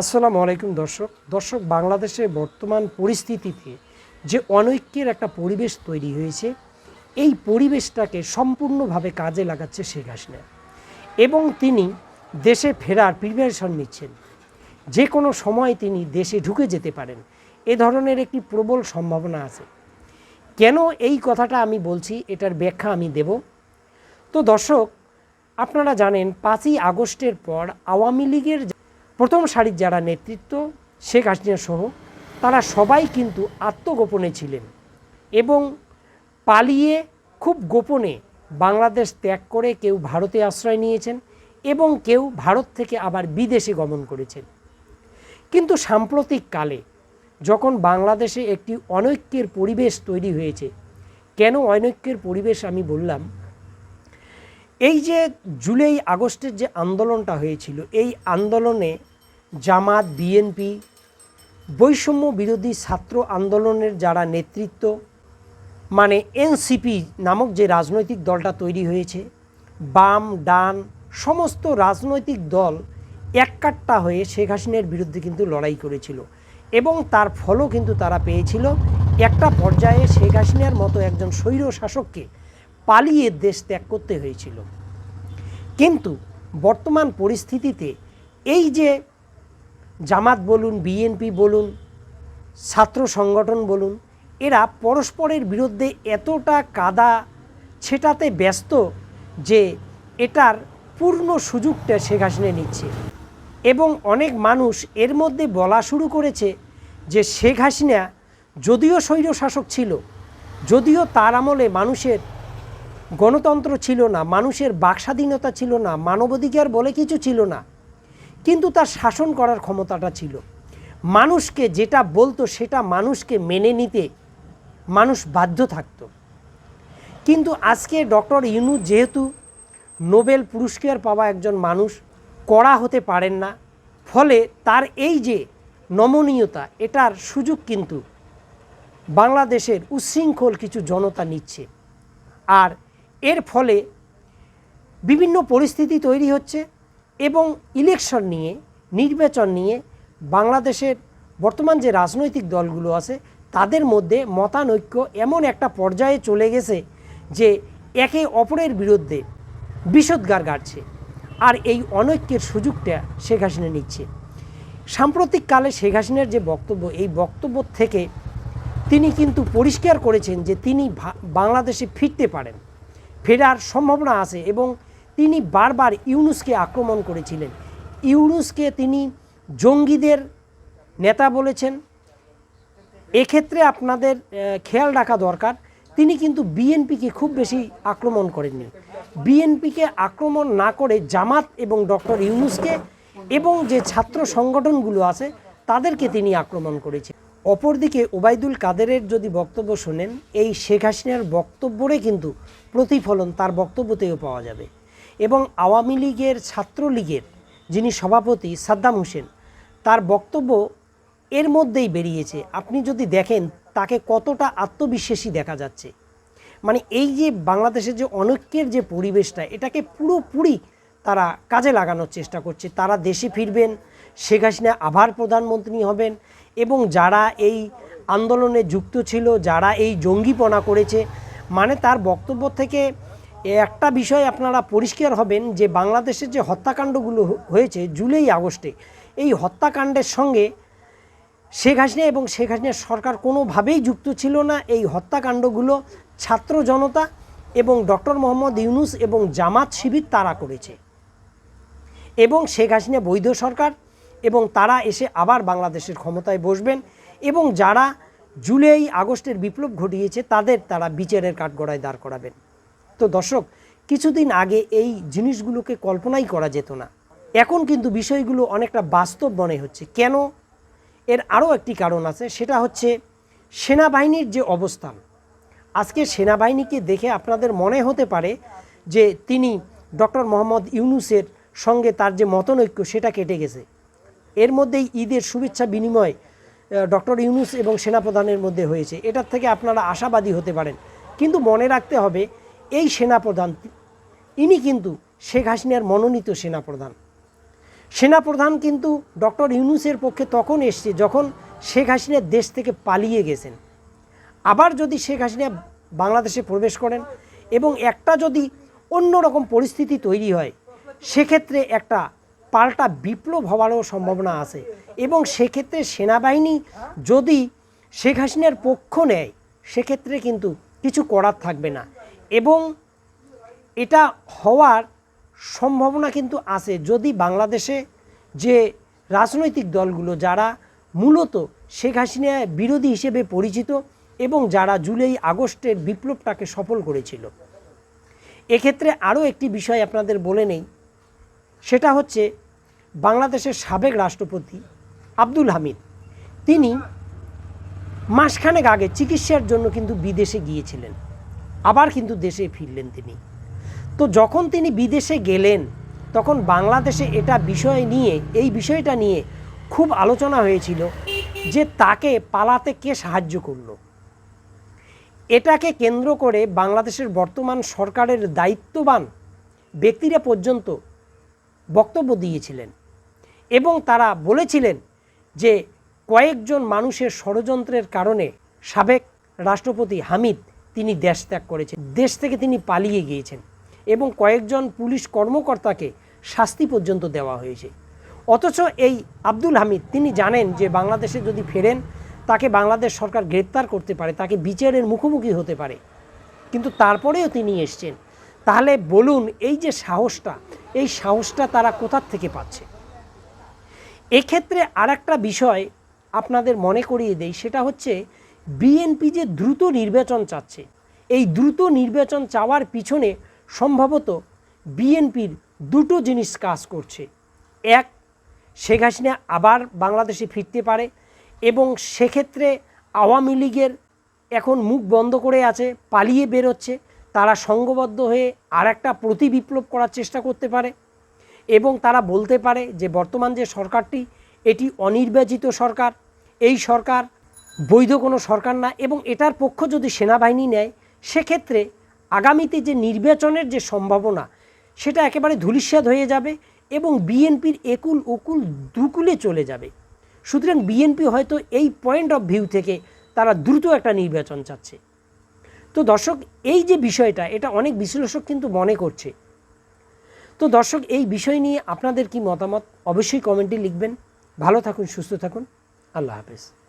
আসসালামু আলাইকুম দর্শক। দর্শক, বাংলাদেশে বর্তমান পরিস্থিতিতে যে অনৈক্যের একটা পরিবেশ তৈরি হয়েছে, এই পরিবেশটাকে সম্পূর্ণভাবে কাজে লাগাচ্ছে শেখ হাসিনা। এবং তিনি দেশে ফেরার প্রিপারেশন নিচ্ছেন। যে কোনো সময় তিনি দেশে ঢুকে যেতে পারেন। এ ধরনের একটি প্রবল সম্ভাবনা আছে। কেন এই কথাটা আমি বলছি, এটার ব্যাখ্যা আমি দেব। তো দর্শক, আপনারা জানেন পাঁচই আগস্টের পর আওয়ামী লীগের প্রথম সারির যারা নেতৃত্ব, শেখ হাসিনা সহ, তারা সবাই কিন্তু আত্মগোপনে ছিলেন এবং পালিয়ে খুব গোপনে বাংলাদেশ ত্যাগ করে কেউ ভারতে আশ্রয় নিয়েছেন এবং কেউ ভারত থেকে আবার বিদেশে গমন করেছেন। কিন্তু সাম্প্রতিক কালে যখন বাংলাদেশে একটি অনৈক্যের পরিবেশ তৈরি হয়েছে, কেন অনৈক্যের পরিবেশ আমি বললাম, এই যে জুলাই আগস্টের যে আন্দোলনটা হয়েছিল, এই আন্দোলনে জামাত, বিএনপি, বৈষম্য বিরোধী ছাত্র আন্দোলনের যারা নেতৃত্ব মানে এনসিপি নামক যে রাজনৈতিক দলটা তৈরি হয়েছে, বাম, ডান, সমস্ত রাজনৈতিক দল এককাট্টা হয়ে শেখ হাসিনার বিরুদ্ধে কিন্তু লড়াই করেছিল। এবং তার ফলও কিন্তু তারা পেয়েছিল। একটা পর্যায়ে শেখ হাসিনার মতো একজন স্বৈর শাসককে পালিয়ে দেশ ত্যাগ করতে হয়েছিল। কিন্তু বর্তমান পরিস্থিতিতে এই যে জামাত বলুন বিএনপি বলুন, ছাত্র সংগঠন বলুন, এরা পরস্পরের বিরুদ্ধে এতটা কাদা ছেটাতে ব্যস্ত যে এটার পূর্ণ সুযোগটা শেখ হাসিনা নিচ্ছে। এবং অনেক মানুষ এর মধ্যে বলা শুরু করেছে যে শেখ হাসিনা যদিও স্বৈর শাসক ছিল, যদিও তার আমলে মানুষের গণতন্ত্র ছিল না, মানুষের বাকস্বাধীনতা ছিল না, মানবাধিকার বলে কিছু ছিল না কিন্তু তার শাসন করার ক্ষমতাটা ছিল। মানুষকে যেটা বলতো সেটা মানুষকে মেনে নিতে মানুষ বাধ্য থাকতো। কিন্তু আজকে ডক্টর ইউনু যেহেতু নোবেল পুরস্কার পাওয়া একজন মানুষ, কড়া হতে পারেন না, ফলে তার এই যে নমনীয়তা, এটার সুযোগ কিন্তু বাংলাদেশের উচ্ছৃঙ্খল কিছু জনতা নিচ্ছে। আর এর ফলে বিভিন্ন পরিস্থিতি তৈরি হচ্ছে এবং ইলেকশন নিয়ে, নির্বাচন নিয়ে বাংলাদেশের বর্তমান যে রাজনৈতিক দলগুলো আছে, তাদের মধ্যে মতানৈক্য এমন একটা পর্যায়ে চলে গেছে যে একে অপরের বিরুদ্ধে বিষোদ্গার গাড়ছে আর এই অনৈক্যের সুযোগটা শেখ হাসিনা নিচ্ছে। সাম্প্রতিককালে শেখ হাসিনার যে বক্তব্য, এই বক্তব্য থেকে তিনি কিন্তু পরিষ্কার করেছেন যে তিনি বাংলাদেশে ফিরতে পারেন। ফেরার সম্ভাবনা আছে এবং তিনি বারবার ইউনুসকে আক্রমণ করেছিলেন। ইউনুসকে তিনি জঙ্গিদের নেতা বলেছেন। এক্ষেত্রে আপনাদের খেয়াল রাখা দরকার, তিনি কিন্তু বিএনপিকে খুব বেশি আক্রমণ করেননি। বিএনপিকে আক্রমণ না করে জামাত এবং ডক্টর ইউনুসকে এবং যে ছাত্র সংগঠনগুলো আছে, তাদেরকে তিনি আক্রমণ করেছেন। অপরদিকে ওবায়দুল কাদেরের যদি বক্তব্য শোনেন, এই শেখ হাসিনার বক্তব্যরে কিন্তু প্রতিফলন তার বক্তব্যতেও পাওয়া যাবে। এবং আওয়ামী লীগের ছাত্রলীগের যিনি সভাপতি সাদ্দাম হোসেন, তার বক্তব্য এর মধ্যেই বেরিয়েছে। আপনি যদি দেখেন, তাকে কতটা আত্মবিশ্বাসী দেখা যাচ্ছে। মানে এই যে বাংলাদেশের যে অনৈক্যের যে পরিবেশটা, এটাকে পুরোপুরি তারা কাজে লাগানোর চেষ্টা করছে। তারা দেশে ফিরবেন, শেখ হাসিনা আবার প্রধানমন্ত্রী হবেন এবং যারা এই আন্দোলনে যুক্ত ছিল, যারা এই জঙ্গিপনা করেছে মানে তার বক্তব্য থেকে একটা বিষয় আপনারা পরিষ্কার হবেন যে বাংলাদেশের যে হত্যাকাণ্ডগুলো হয়েছে জুলাই আগস্টে, এই হত্যাকাণ্ডের সঙ্গে শেখ হাসিনা এবং শেখ হাসিনার সরকার কোনোভাবেই যুক্ত ছিল না। এই হত্যাকাণ্ডগুলো ছাত্র জনতা এবং ডক্টর মোহাম্মদ ইউনুস এবং জামাত শিবির তারা করেছে এবং শেখ হাসিনা বৈধ সরকার এবং তারা এসে আবার বাংলাদেশের ক্ষমতায় বসবেন এবং যারা জুলাই আগস্টের বিপ্লব ঘটিয়েছে তাদের তারা বিচারের কাঠগড়ায় দাঁড় করাবেন। তো দর্শক, কিছুদিন আগে এই জিনিসগুলোকে কল্পনাই করা যেত না। এখন কিন্তু বিষয়গুলো অনেকটা বাস্তব মনে হচ্ছে। কেন? এর আরও একটি কারণ আছে, সেটা হচ্ছে সেনাবাহিনীর যে অবস্থান। আজকে সেনাবাহিনীকে দেখে আপনাদের মনে হতে পারে যে তিনি ডক্টর মোহাম্মদ ইউনুসের সঙ্গে তার যে মতনৈক্য, সেটা কেটে গেছে। এর মধ্যেই ঈদের শুভেচ্ছা বিনিময় ডক্টর ইউনুস এবং সেনাপ্রধানের মধ্যে হয়েছে। এটার থেকে আপনারা আশাবাদী হতে পারেন। কিন্তু মনে রাখতে হবে এই সেনাপ্রধান, ইনি কিন্তু শেখ হাসিনার মনোনীত সেনাপ্রধান। সেনাপ্রধান কিন্তু ডক্টর ইউনুসের পক্ষে তখন এসছে যখন শেখ হাসিনা দেশ থেকে পালিয়ে গেছেন। আবার যদি শেখ হাসিনা বাংলাদেশে প্রবেশ করেন এবং একটা যদি অন্যরকম পরিস্থিতি তৈরি হয়, সেক্ষেত্রে একটা পাল্টা বিপ্লব হওয়ারও সম্ভাবনা আছে এবং সেক্ষেত্রে সেনাবাহিনী যদি শেখ হাসিনার পক্ষ নেয়, সেক্ষেত্রে কিন্তু কিছু করার থাকবে না। এবং এটা হওয়ার সম্ভাবনা কিন্তু আছে। যদি বাংলাদেশে যে রাজনৈতিক দলগুলো যারা মূলত শেখ হাসিনা বিরোধী হিসেবে পরিচিত এবং যারা জুলাই আগস্টের বিপ্লবটাকে সফল করেছিল, এক্ষেত্রে আরও একটি বিষয় আপনাদের বলে নেই। সেটা হচ্ছে বাংলাদেশের সাবেক রাষ্ট্রপতি আব্দুল হামিদ। তিনি মাসখানেক আগে চিকিৎসার জন্য কিন্তু বিদেশে গিয়েছিলেন। আবার কিন্তু দেশে ফিরলেন তিনি। তো যখন তিনি বিদেশে গেলেন, তখন বাংলাদেশে এটা বিষয় নিয়ে, এই বিষয়টা নিয়ে খুব আলোচনা হয়েছিল যে তাকে পালাতে কে সাহায্য করল। এটাকে কেন্দ্র করে বাংলাদেশের বর্তমান সরকারের দায়িত্ববান ব্যক্তিরা পর্যন্ত বক্তব্য দিয়েছিলেন এবং তারা বলেছিলেন যে কয়েকজন মানুষের ষড়যন্ত্রের কারণে সাবেক রাষ্ট্রপতি হামিদ তিনি দেশ ত্যাগ করেছেন। দেশ থেকে তিনি পালিয়ে গিয়েছেন এবং কয়েকজন পুলিশ কর্মকর্তাকে শাস্তি পর্যন্ত দেওয়া হয়েছে। অথচ এই আব্দুল হামিদ, তিনি জানেন যে বাংলাদেশে যদি ফেরেন, তাকে বাংলাদেশ সরকার গ্রেপ্তার করতে পারে, তাকে বিচারের মুখোমুখি হতে পারে। কিন্তু তারপরেও তিনি এসছেন। তাহলে বলুন, এই যে সাহসটা, এই সাহসটা তারা কোথার থেকে পাচ্ছে? এক্ষেত্রে আর একটা বিষয় আপনাদের মনে করিয়ে দেই, সেটা হচ্ছে বিএনপি যে দ্রুত নির্বাচন চাচ্ছে, এই দ্রুত নির্বাচন চাওয়ার পিছনে সম্ভবত বিএনপির দুটো জিনিস কাজ করছে। এক, শেখ হাসিনা আবার বাংলাদেশে ফিরতে পারে এবং সেক্ষেত্রে আওয়ামী লীগের এখন মুখ বন্ধ করে আছে, পালিয়ে বেরোচ্ছে, তারা সংঘবদ্ধ হয়ে আর একটা প্রতি বিপ্লব করার চেষ্টা করতে পারে এবং তারা বলতে পারে যে বর্তমান যে সরকারটি, এটি অনির্বাচিত সরকার। এই সরকার বৈধ কোনো সরকার না এবং এটার পক্ষ যদি সেনাবাহিনী নেয়, সেক্ষেত্রে আগামীতে যে নির্বাচনের যে সম্ভাবনা, সেটা একেবারে ধূলিস্যাৎ হয়ে যাবে এবং বিএনপির একুল উকুল দুকুলে চলে যাবে। সুতরাং বিএনপি হয়তো এই পয়েন্ট অফ ভিউ থেকে তারা দ্রুত একটা নির্বাচন চাচ্ছে। তো দর্শক, এই যে বিষয়টা, এটা অনেক বিশ্লেষক কিন্তু মনে করছে। তো দর্শক, এই বিষয় নিয়ে আপনাদের কি মতামত? অবশ্যই কমেন্টে লিখবেন। ভালো থাকুন, সুস্থ থাকুন। আল্লাহ হাফেজ।